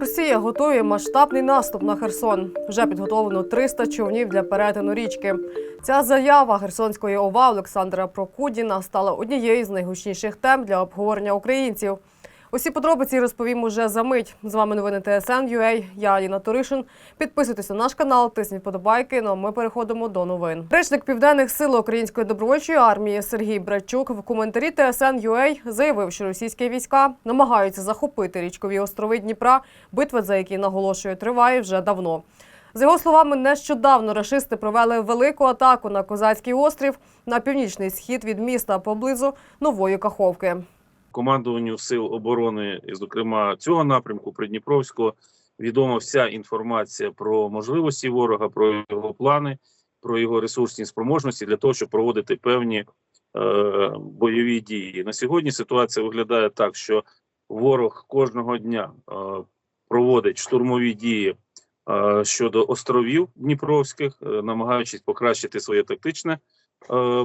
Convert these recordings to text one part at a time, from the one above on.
Росія готує масштабний наступ на Херсон. Вже підготовлено 300 човнів для перетину річки. Ця заява Херсонської ОВА Олександра Прокудіна стала однією з найгучніших тем для обговорення українців. Усі подробиці розповім уже за мить. З вами новини ТСН.UA. Я Аліна Туришин. Підписуйтесь на наш канал, тисніть подобайки. Ну а ми переходимо до новин. Речник південних сил Української добровольчої армії Сергій Брачук в коментарі ТСН.UA заявив, що російські війська намагаються захопити річкові острови Дніпра. Битва, за які наголошує, триває вже давно. За його словами, нещодавно рашисти провели велику атаку на Козацький острів на північний схід від міста поблизу Нової Каховки. Командуванню сил оборони, зокрема цього напрямку Придніпровського, відома вся інформація про можливості ворога, про його плани, про його ресурсні спроможності для того, щоб проводити певні е, бойові дії. На сьогодні ситуація виглядає так, що ворог кожного дня е, проводить штурмові дії е, щодо островів Дніпровських, е, намагаючись покращити своє тактичне е,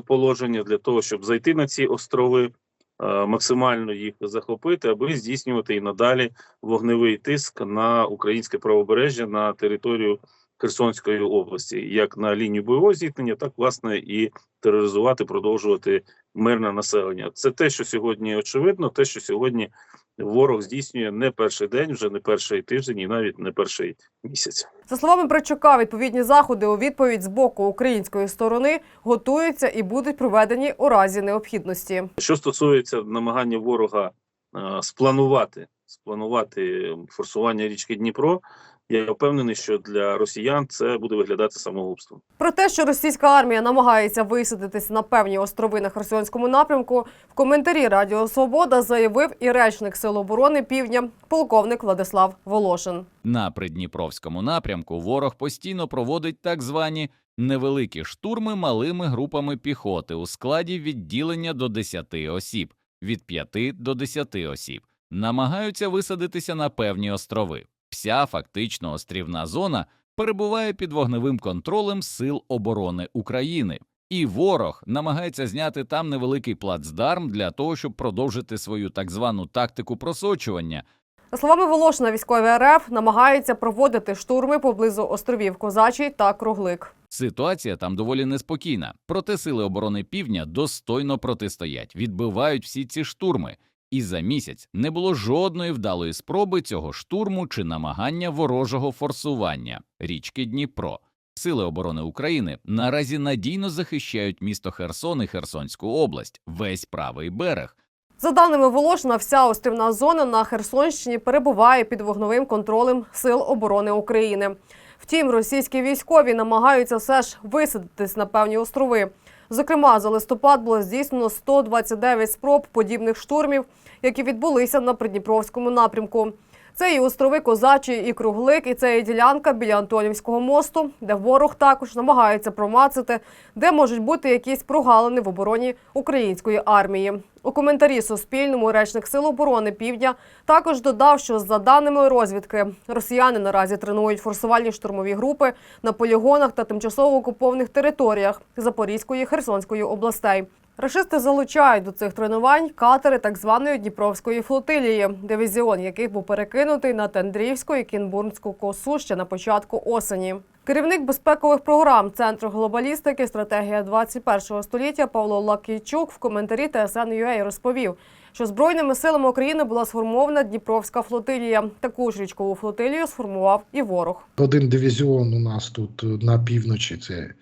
положення для того, щоб зайти на ці острови максимально їх захопити, аби здійснювати і надалі вогневий тиск на українське правобережжя на територію Херсонської області, як на лінію бойового зіткнення, так власне і тероризувати, продовжувати мирне населення. Це те, що сьогодні очевидно, те, що сьогодні ворог здійснює не перший день, вже не перший тиждень, і навіть не перший місяць. За словами Причука, відповідні заходи у відповідь з боку української сторони готуються і будуть проведені у разі необхідності. Що стосується намагання ворога е, спланувати спланувати форсування річки Дніпро, я впевнений, що для росіян це буде виглядати самогубством. Про те, що російська армія намагається висадитись на певні острови на Херсонському напрямку, в коментарі Радіо Свобода заявив і речник Сил оборони Півдня, полковник Владислав Волошин. На придніпровському напрямку ворог постійно проводить так звані невеликі штурми малими групами піхоти у складі відділення до 10 осіб, від 5 до 10 осіб, намагаються висадитися на певні острови. Вся фактично острівна зона перебуває під вогневим контролем Сил оборони України. І ворог намагається зняти там невеликий плацдарм для того, щоб продовжити свою так звану тактику просочування, За словами Волошина, військові РФ намагаються проводити штурми поблизу островів Козачий та Круглик. Ситуація там доволі неспокійна, проте сили оборони півдня достойно протистоять, відбивають всі ці штурми. І за місяць не було жодної вдалої спроби цього штурму чи намагання ворожого форсування річки Дніпро. Сили оборони України наразі надійно захищають місто Херсон і Херсонську область, весь правий берег. За даними Волошина, вся острівна зона на Херсонщині перебуває під вогновим контролем Сил оборони України. Втім, російські військові намагаються все ж висадитись на певні острови. Зокрема, за листопад було здійснено 129 спроб подібних штурмів, які відбулися на Придніпровському напрямку. Це і острови Козачий, і Круглик, і це і ділянка біля Антонівського мосту, де ворог також намагається промацати, де можуть бути якісь прогалини в обороні української армії. У коментарі Суспільному речник Сил оборони Півдня також додав, що за даними розвідки, росіяни наразі тренують форсувальні штурмові групи на полігонах та тимчасово окупованих територіях Запорізької і Херсонської областей. Рашисти залучають до цих тренувань катери так званої Дніпровської флотилії, дивізіон яких був перекинутий на Тендрівську і Кінбурнську косу ще на початку осені. Керівник безпекових програм Центру глобалістики стратегія 21 століття Павло Лакійчук в коментарі ТСН.UA розповів, що збройними силами України була сформована Дніпровська флотилія. Таку ж річкову флотилію сформував і ворог. Один дивізіон у нас тут на півночі це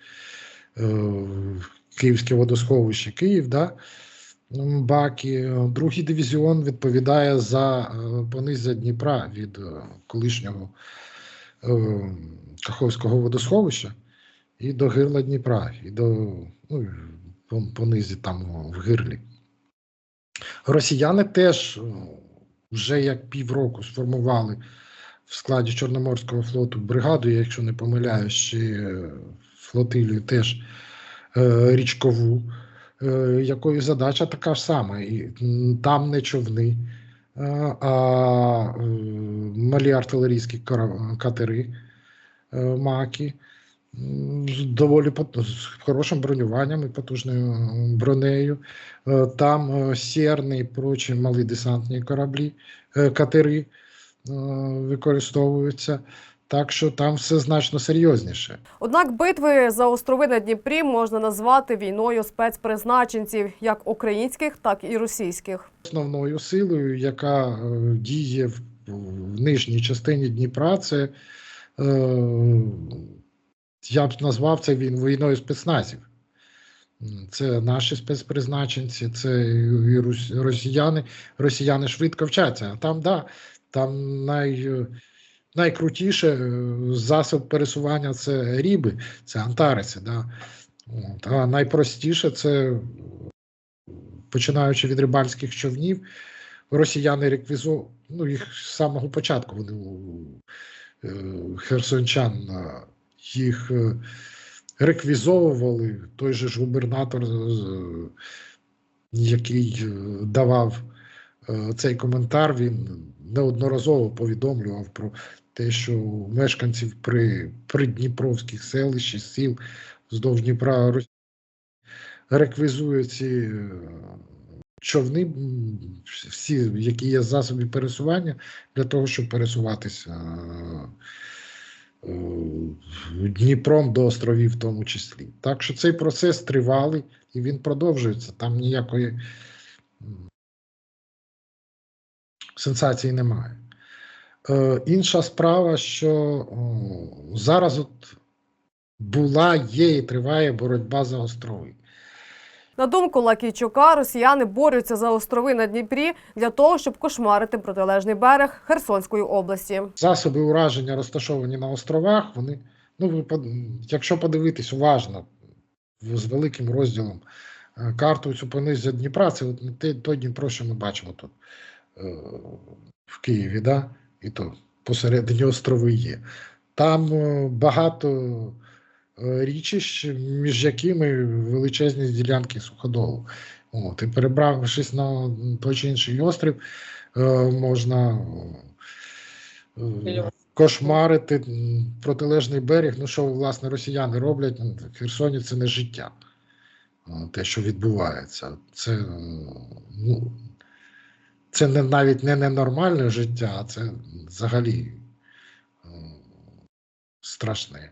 е, Київське водосховище Київ, да? Баки. Другий дивізіон відповідає за е, понизя Дніпра від е, колишнього е, Каховського водосховища і до гирла Дніпра, і до ну, понизі там в гирлі. Росіяни теж е, вже як півроку сформували в складі Чорноморського флоту бригаду, я, якщо не помиляюсь, ще е, флотилію теж е, річкову, е, якої задача така ж сама. І там не човни, е, а е, малі артилерійські катери, е, маки. З доволі з хорошим бронюванням і потужною бронею. Е, Там е, Сєрни і прочі малі десантні кораблі, е, катери. використовуються. Так що там все значно серйозніше. Однак битви за острови на Дніпрі можна назвати війною спецпризначенців, як українських, так і російських. Основною силою, яка е, діє в, в нижній частині Дніпра, це е, я б назвав це він війною спецназів. Це наші спецпризначенці, це і росіяни. Росіяни швидко вчаться. А там, да, там най, найкрутіше е, засоб пересування це ріби, це антариси. Да. От, А найпростіше це починаючи від рибальських човнів, росіяни реквізу, ну їх з самого початку вони у е, херсончан е, їх реквізовували. Той же ж губернатор, який давав цей коментар, він неодноразово повідомлював про те, що мешканців при придніпровських селищ і сіл вздовж Дніпра реквізують е, човни, всі, які є засоби пересування, для того, щоб пересуватися е, е, Дніпром до островів, в тому числі. Так що цей процес тривалий і він продовжується. Там ніякої сенсації немає. Е, інша справа, що зараз от була, є і триває боротьба за острови. На думку Лакійчука, росіяни борються за острови на Дніпрі для того, щоб кошмарити протилежний берег Херсонської області. Засоби ураження розташовані на островах. Вони, ну, якщо подивитись уважно з великим розділом е, карту цю понизу Дніпра, це от той Дніпро, що ми бачимо тут е, в Києві, да? І то посередині острови є. Там е, багато е, річищ, між якими величезні ділянки суходолу. От, і перебравшись на той чи інший острів, е, можна кошмарити протилежний берег. Ну, що власне росіяни роблять в Херсоні, це не життя. Те, що відбувається, це, ну, це не, навіть не ненормальне життя, а це взагалі е, страшне.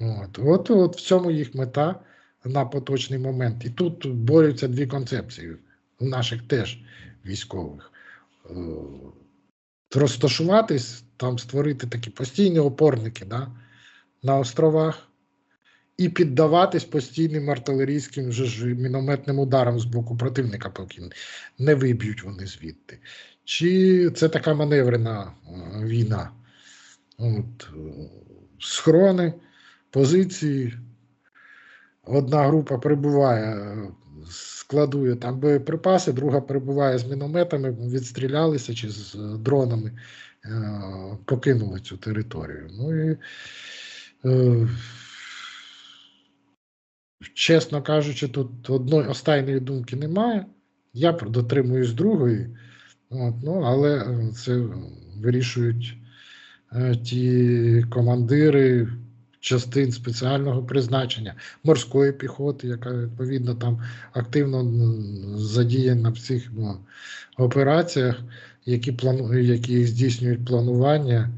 От, от, от в цьому їх мета на поточний момент. І тут борються дві концепції у наших теж військових. Е, Розташуватись, там створити такі постійні опорники да, на островах і піддаватись постійним артилерійським же ж мінометним ударам з боку противника, поки не виб'ють вони звідти. Чи це така маневрена е, війна? От, е, схорони, позиції. Одна група прибуває, складує там боєприпаси, друга прибуває з мінометами, відстрілялися чи з е, дронами, е, покинули цю територію. Ну і, е, чесно кажучи, тут одної остайної думки немає. Я дотримуюсь другої, от, ну, але е, це вирішують е, ті командири частин спеціального призначення, морської піхоти, яка відповідно там активно задіяна в цих ну, операціях, які, плану, які здійснюють планування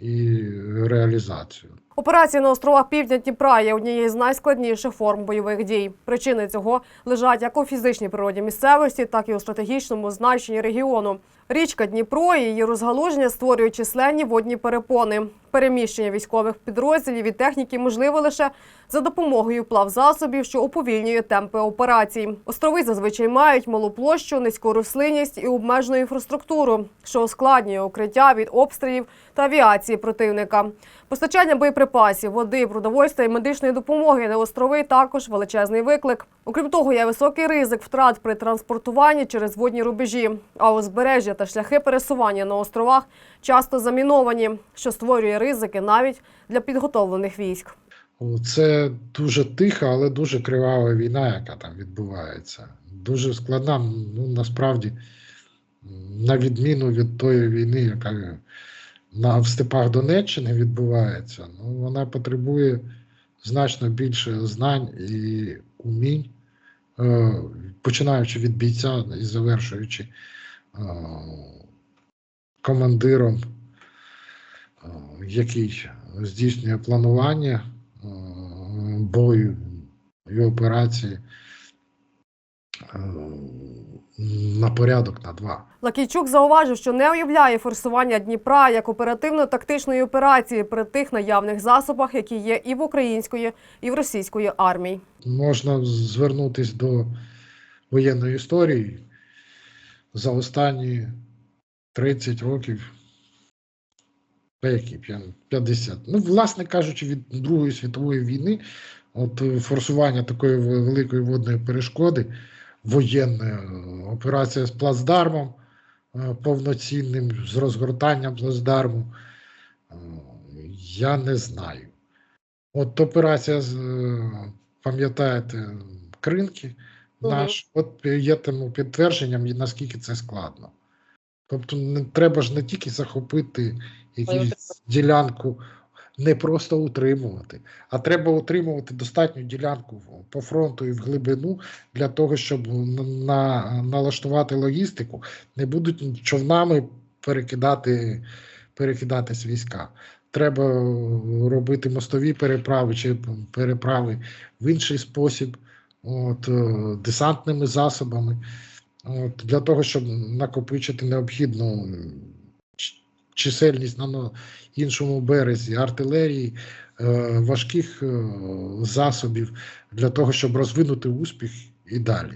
і реалізацію. Операція на островах Півдня Дніпра є однією з найскладніших форм бойових дій. Причини цього лежать як у фізичній природі місцевості, так і у стратегічному значенні регіону. Річка Дніпро і її розгалуження створюють численні водні перепони. Переміщення військових підрозділів і техніки можливо лише за допомогою плавзасобів, що уповільнює темпи операцій. Острови зазвичай мають малу площу, низьку рослинність і обмежену інфраструктуру, що ускладнює укриття від обстрілів та авіації противника. Постачання боєприпасів, води, продовольства і медичної допомоги на острови також величезний виклик. Окрім того, є високий ризик втрат при транспортуванні через водні рубежі. А узбережжя та шляхи пересування на островах часто заміновані, що створює ризики навіть для підготовлених військ. Це дуже тиха, але дуже кривава війна, яка там відбувається. Дуже складна, ну насправді, на відміну від тої війни, яка на в степах Донеччини відбувається, ну вона потребує значно більше знань і умінь, е, починаючи від бійця і завершуючи командиром який здійснює планування е, бою і операції е, на порядок на два. Лакійчук зауважив, що не уявляє форсування Дніпра як оперативно-тактичної операції при тих наявних засобах, які є і в української, і в російської армії. Можна звернутися до воєнної історії за останні 30 років. Та які п'я- 50. Ну, власне кажучи, від Другої світової війни, от е, форсування такої великої водної перешкоди, воєнна е, операція з плацдармом е, повноцінним, з розгортанням плацдарму, е, я не знаю. От операція пам'ятаєте, кринки наш, от є тому підтвердженням, наскільки це складно. Тобто не треба ж не тільки захопити якусь ділянку, не просто утримувати, а треба утримувати достатню ділянку по фронту і в глибину для того, щоб на, на- налаштувати логістику, не будуть човнами перекидати, перекидатись війська. Треба робити мостові переправи чи переправи в інший спосіб, от, е, десантними засобами, от, для того, щоб накопичити необхідну чисельність на іншому березі артилерії, е, важких е, засобів для того, щоб розвинути успіх і далі.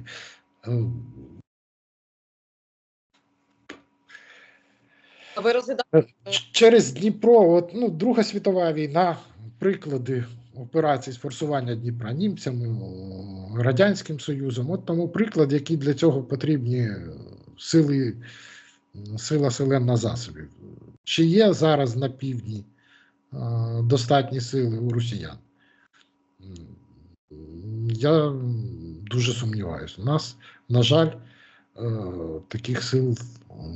Ви розглядаєте Через Дніпро, от, ну, Друга світова війна, приклади операцій з форсування Дніпра німцями, Радянським Союзом. От тому приклад, які для цього потрібні е, сили, сила селена засобів. Чи є зараз на півдні е, достатні сили у росіян? Я дуже сумніваюся. У нас, на жаль, е, таких сил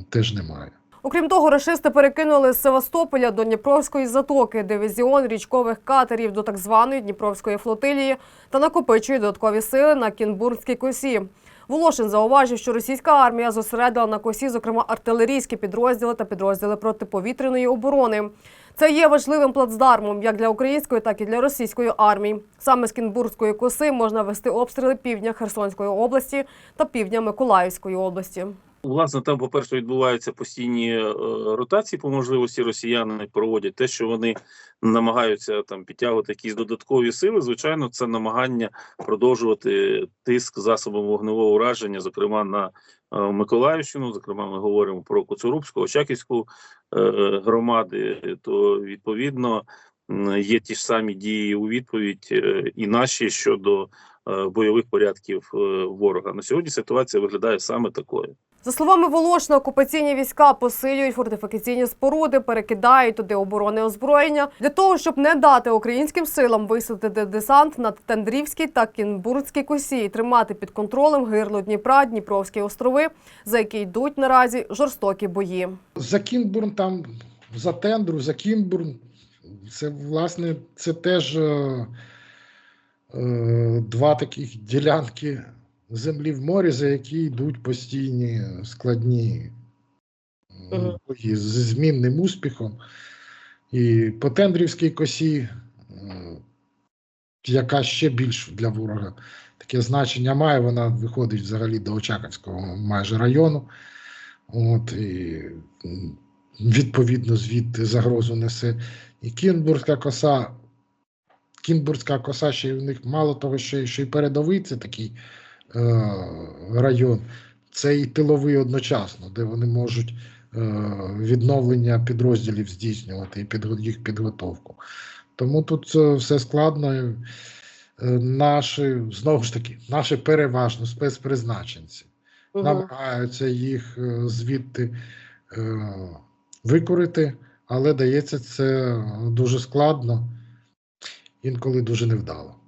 теж немає. Окрім того, рашисти перекинули з Севастополя до Дніпровської затоки дивізіон річкових катерів до так званої Дніпровської флотилії та накопичують додаткові сили на Кінбурзькій косі. Волошин зауважив, що російська армія зосередила на косі, зокрема, артилерійські підрозділи та підрозділи протиповітряної оборони. Це є важливим плацдармом як для української, так і для російської армії. Саме з Кінбурзької коси можна вести обстріли півдня Херсонської області та півдня Миколаївської області. Власне, там, по-перше, відбуваються постійні е, ротації по можливості. Росіяни проводять те, що вони намагаються там підтягувати якісь додаткові сили. Звичайно, це намагання продовжувати тиск засобами вогневого ураження, зокрема на е, Миколаївщину. Зокрема, ми говоримо про Коцурубську, Очаківську е, громади. То відповідно є ті ж самі дії у відповідь е, і наші щодо е, бойових порядків е, ворога. На сьогодні ситуація виглядає саме такою. За словами Волошина, окупаційні війська посилюють фортифікаційні споруди, перекидають туди оборони озброєння для того, щоб не дати українським силам висадити десант на Тендрівській та Кінбурзькій косі і тримати під контролем гирло Дніпра, Дніпровські острови, за які йдуть наразі жорстокі бої. За Кінбурн там за тендру, за Кінбурн. Це власне це теж е, е, два таких ділянки землі в морі, за які йдуть постійні складні бої з змінним успіхом. І по Тендрівській косі, яка ще більш для ворога таке значення має, вона виходить взагалі до Очаковського майже району. От, і відповідно звідти загрозу несе і Кінбурзька коса. Кінбурзька коса ще й у них мало того, що, й- що й передовий це такий район, це і тиловий одночасно, де вони можуть е, відновлення підрозділів здійснювати і їх підготовку. Тому тут е, все складно. Е, Наші, знову ж таки, наші переважно спецпризначенці Мгм. намагаються їх е, звідти е, викорити, але дається це дуже складно, інколи дуже невдало.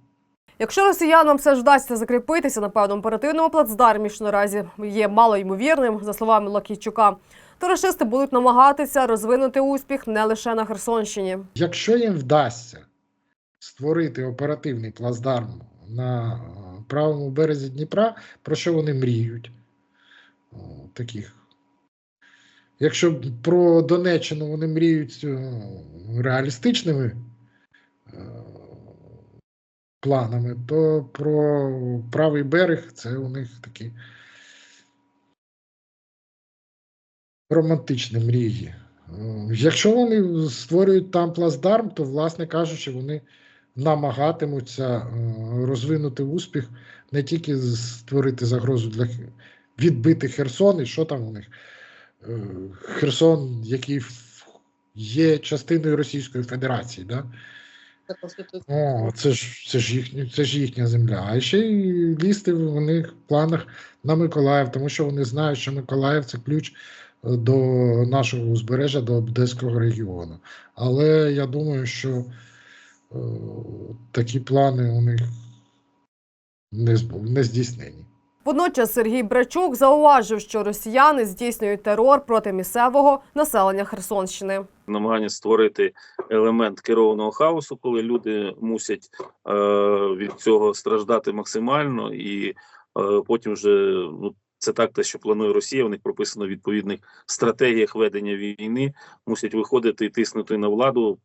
Якщо росіянам все ж вдасться закріпитися на певному оперативному плацдармі, що наразі є малоймовірним, за словами Лакійчука, то рашисти будуть намагатися розвинути успіх не лише на Херсонщині. Якщо їм вдасться створити оперативний плацдарм на е, правому березі Дніпра, про що вони мріють? Таких якщо про Донеччину вони мріють е, реалістичними е, планами, то про правий берег це у них такі романтичні мрії. Е, Якщо вони створюють там плацдарм, то, власне кажучи, вони намагатимуться е, розвинути успіх, не тільки створити загрозу для відбити Херсон, і що там у них? Е, Херсон, який є частиною Російської Федерації, да? О, це ж це ж їхня, це ж їхня земля. А ще й лізти в них в планах на Миколаїв, тому що вони знають, що Миколаїв це ключ е, до нашого узбережжя, до Одеського регіону. Але я думаю, що е, такі плани у них не, не здійснені. Водночас Сергій Брачук зауважив, що росіяни здійснюють терор проти місцевого населення Херсонщини. намагання створити елемент керованого хаосу, коли люди мусять е, від цього страждати максимально, і е, потім вже ну. Це так, те, що планує Росія. У них прописано в відповідних стратегіях ведення війни. Мусять виходити і тиснути на владу,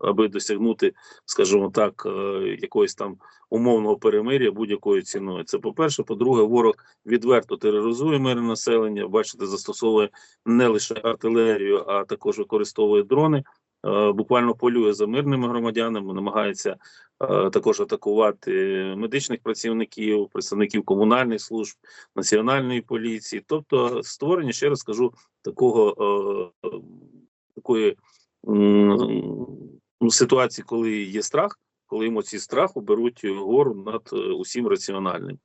аби досягнути, скажімо так, е, якогось там умовного перемир'я будь-якою ціною. Це по-перше. По-друге, ворог відверто тероризує мирне населення. Бачите, застосовує не лише артилерію, а також використовує дрони. Е, Буквально полює за мирними громадянами, намагається е, також атакувати медичних працівників, представників комунальних служб, національної поліції. Тобто створення, ще раз скажу, такого е, такої ситуації, коли є страх, коли емоції страху беруть гору над усім раціональним.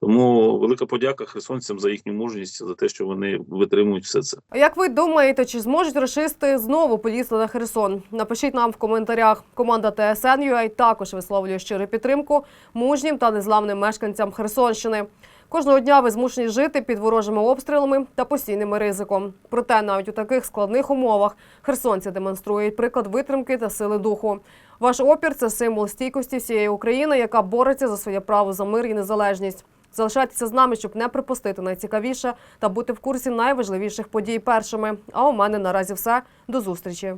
Тому велика подяка херсонцям за їхню мужність, за те, що вони витримують все це. Як ви думаєте, чи зможуть рашисти знову полізти на Херсон? Напишіть нам в коментарях. Команда TSN.ua також висловлює щиру підтримку мужнім та незламним мешканцям Херсонщини. Кожного дня ви змушені жити під ворожими обстрілами та постійним ризиком. Проте навіть у таких складних умовах херсонці демонструють приклад витримки та сили духу. Ваш опір це символ стійкості всієї України, яка бореться за своє право за мир і незалежність. Залишайтеся з нами, щоб не пропустити найцікавіше та бути в курсі найважливіших подій першими. А у мене наразі все. До зустрічі.